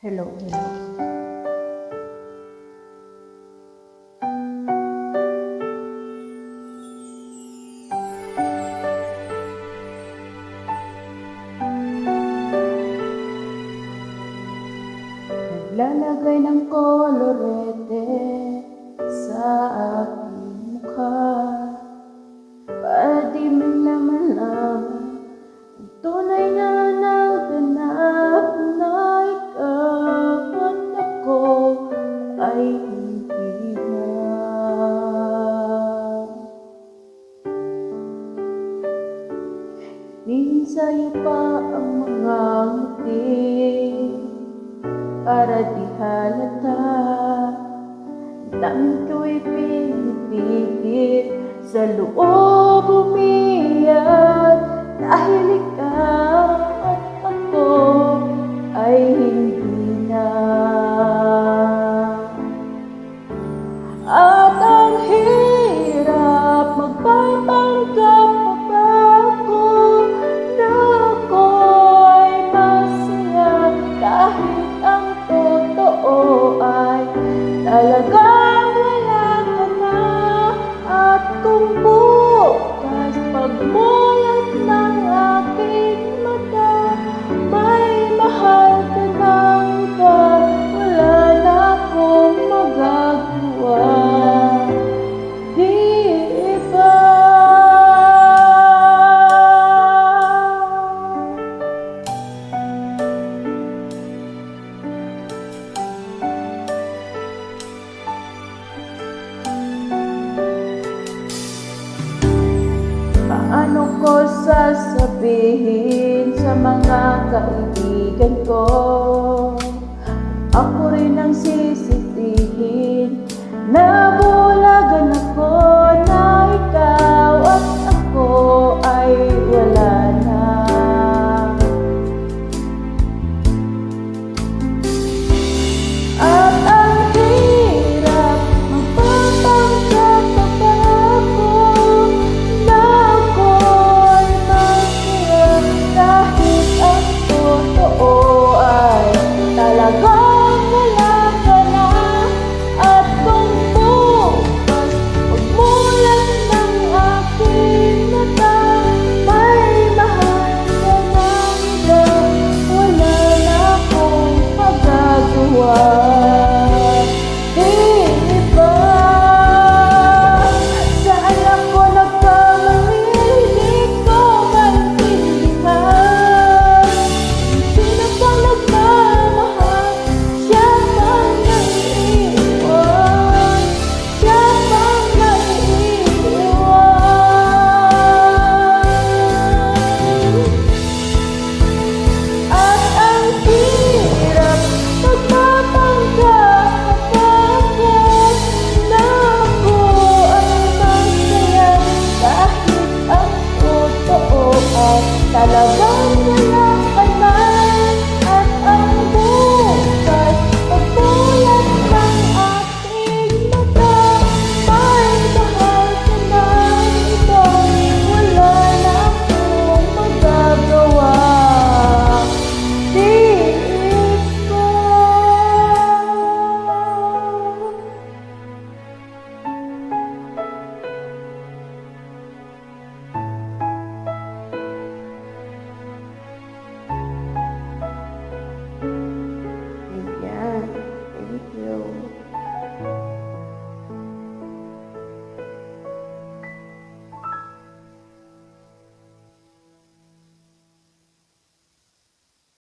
Hello, hello. Naglalagay ng kolorete sa akin Din sa'yo pa ang mga ngiti Para di halata Daming ko'y pinipigil Sa loob umiiyak Alaka. sasabihin sa mga kaibigan ko. world. at talagang wala